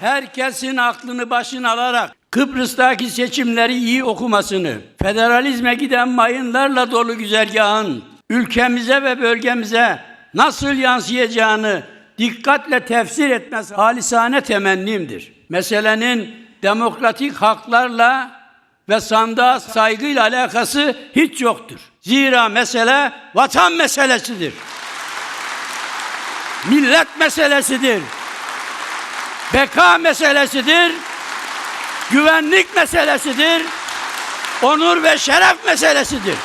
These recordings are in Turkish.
herkesin aklını başına alarak Kıbrıs'taki seçimleri iyi okumasını, federalizme giden mayınlarla dolu güzergahın ülkemize ve bölgemize nasıl yansıyacağını dikkatle tefsir etmesi halisane temennimdir. Meselenin demokratik haklarla ve sandığa saygıyla alakası hiç yoktur. Zira mesele vatan meselesidir. Millet meselesidir. Beka meselesidir. Güvenlik meselesidir. Onur ve şeref meselesidir.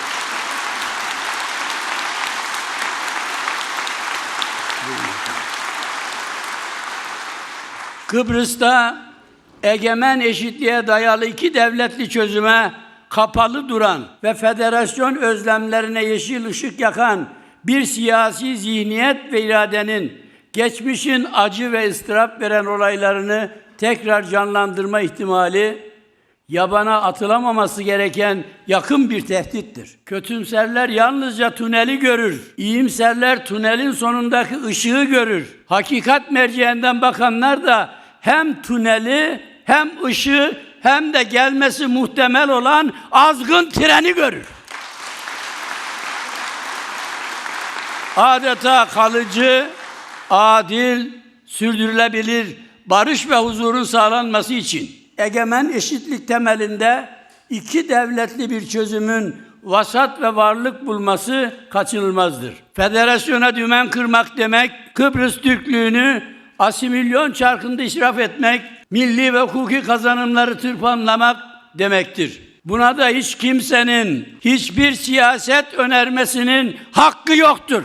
Kıbrıs'ta egemen eşitliğe dayalı iki devletli çözüme kapalı duran ve federasyon özlemlerine yeşil ışık yakan bir siyasi zihniyet ve iradenin geçmişin acı ve ıstırap veren olaylarını tekrar canlandırma ihtimali yabana atılamaması gereken yakın bir tehdittir. Kötümserler yalnızca tüneli görür. İyimserler tünelin sonundaki ışığı görür. Hakikat merceğinden bakanlar da hem tüneli hem ışığı hem de gelmesi muhtemel olan azgın treni görür. Adeta kalıcı, adil, sürdürülebilir barış ve huzurun sağlanması için egemen eşitlik temelinde iki devletli bir çözümün vasat ve varlık bulması kaçınılmazdır. Federasyona dümen kırmak demek, Kıbrıs Türklüğünü asimilyon çarkında israf etmek, milli ve hukuki kazanımları tırpanlamak demektir. Buna da hiç kimsenin, hiçbir siyaset önermesinin hakkı yoktur.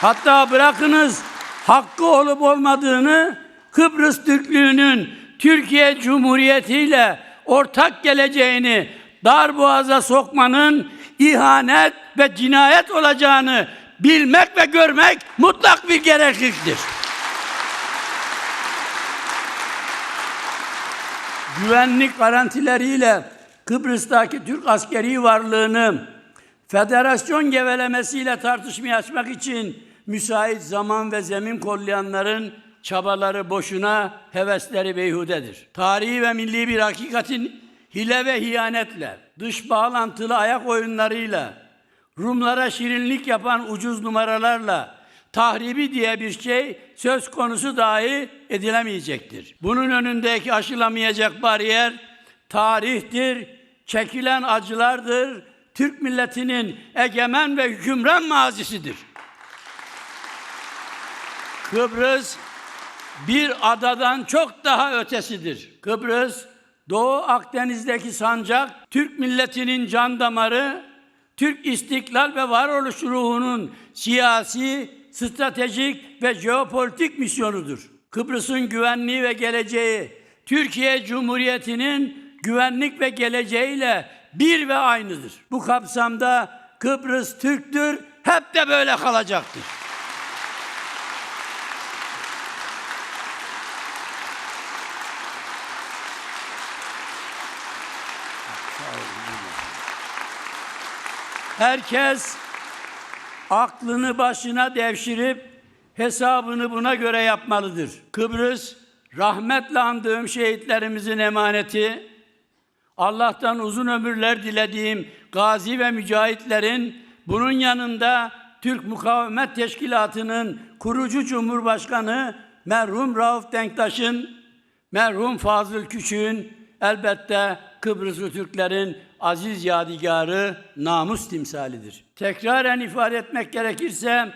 Hatta bırakınız hakkı olup olmadığını Kıbrıs Türklüğünün Türkiye Cumhuriyeti ile ortak geleceğini darboğaza sokmanın ihanet ve cinayet olacağını bilmek ve görmek mutlak bir gerekliliktir. Güvenlik garantileriyle Kıbrıs'taki Türk askeri varlığını federasyon gevelemesiyle tartışmaya açmak için müsait zaman ve zemin kollayanların çabaları boşuna, hevesleri beyhudedir. Tarihi ve milli bir hakikatin hile ve hiyanetle, dış bağlantılı ayak oyunlarıyla, Rumlara şirinlik yapan ucuz numaralarla, tahribi diye bir şey söz konusu dahi edilemeyecektir. Bunun önündeki aşılamayacak bariyer tarihtir, çekilen acılardır, Türk milletinin egemen ve hükümran mazisidir. Kıbrıs bir adadan çok daha ötesidir. Kıbrıs, Doğu Akdeniz'deki sancak, Türk milletinin can damarı, Türk istiklal ve varoluş ruhunun siyasi, stratejik ve jeopolitik misyonudur. Kıbrıs'ın güvenliği ve geleceği, Türkiye Cumhuriyeti'nin güvenlik ve geleceğiyle bir ve aynıdır. Bu kapsamda Kıbrıs Türktür, hep de böyle kalacaktır. Herkes aklını başına devşirip hesabını buna göre yapmalıdır. Kıbrıs rahmetle andığım şehitlerimizin emaneti, Allah'tan uzun ömürler dilediğim gazi ve mücahitlerin bunun yanında Türk Mukavemet Teşkilatı'nın kurucu Cumhurbaşkanı merhum Rauf Denktaş'ın, merhum Fazıl Küçük'ün elbette Kıbrıslı Türklerin aziz yadigarı, namus timsalidir. Tekraren ifade etmek gerekirse,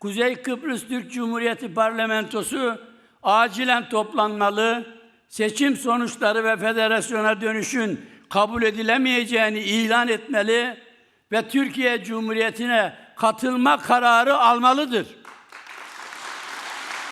Kuzey Kıbrıs Türk Cumhuriyeti Parlamentosu acilen toplanmalı, seçim sonuçları ve federasyona dönüşün kabul edilemeyeceğini ilan etmeli ve Türkiye Cumhuriyeti'ne katılma kararı almalıdır.